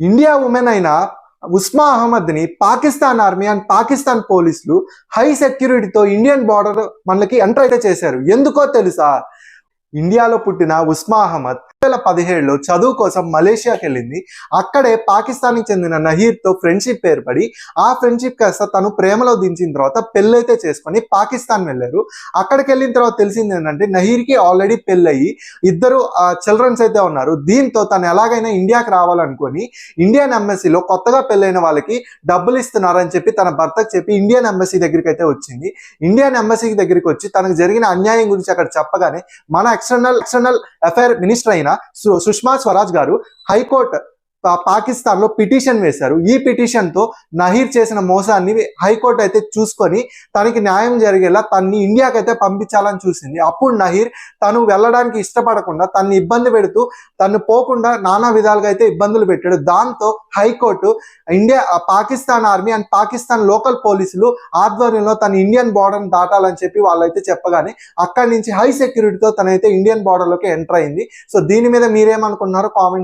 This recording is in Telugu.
ఇండియా ఉమెన్ అయిన ఉస్మా అహ్మద్ని పాకిస్తాన్ ఆర్మీ అండ్ పాకిస్తాన్ పోలీసులు హై సెక్యూరిటీతో ఇండియన్ బార్డర్ మనకి ఎంటర్ అయితే చేశారు. ఎందుకో తెలుసా? ఇండియాలో పుట్టిన ఉస్మా అహ్మద్ వేల పదిహేడులో చదువు కోసం మలేషియాకి వెళ్ళింది. అక్కడే పాకిస్తాన్కి చెందిన నహీర్తో ఫ్రెండ్షిప్ ఏర్పడి ఆ ఫ్రెండ్షిప్ కాస్త తను ప్రేమలో దించిన తర్వాత పెళ్ళైతే చేసుకొని పాకిస్తాన్ వెళ్ళారు. అక్కడికి వెళ్ళిన తర్వాత తెలిసింది ఏంటంటే నహీర్కి ఆల్రెడీ పెళ్ళయి ఇద్దరు చిల్డ్రన్స్ అయితే ఉన్నారు. దీంతో తను ఎలాగైనా ఇండియాకి రావాలనుకొని ఇండియన్ ఎంబసీలో కొత్తగా పెళ్ళైన వాళ్ళకి డబ్బులు ఇస్తున్నారని చెప్పి తన భర్తకు చెప్పి ఇండియన్ ఎంబసీ దగ్గరికి అయితే వచ్చింది. ఇండియన్ ఎంబసీ దగ్గరికి వచ్చి తనకు జరిగిన అన్యాయం గురించి అక్కడ చెప్పగానే మన ఎక్స్టర్నల్ ఎక్స్టర్నల్ అఫైర్ మినిస్టర్ అయిన సుష్మా స్వరాజ్ గారు హైకోర్టు పాకిస్తాన్లో పిటిషన్ వేశారు. ఈ పిటిషన్తో నహీర్ చేసిన మోసాన్ని హైకోర్టు అయితే చూసుకొని తనకి న్యాయం జరిగేలా తన్ని ఇండియాకి అయితే పంపించాలని చూసింది. అప్పుడు నహీర్ తను వెళ్ళడానికి ఇష్టపడకుండా తన్ని ఇబ్బంది పెడుతూ తను పోకుండా నానా విధాలుగా అయితే ఇబ్బందులు పెట్టాడు. దాంతో high court India Pakistan army and Pakistan local పోలీసులు ఆధ్వర్యంలో తన ఇండియన్ బార్డర్ దాటాలని చెప్పి వాళ్ళైతే చెప్పగానే అక్కడి నుంచి హై సెక్యూరిటీతో తనైతే ఇండియన్ బార్డర్లోకి ఎంటర్ అయింది. సో దీని మీద మీరేమనుకున్నారో కామెంట్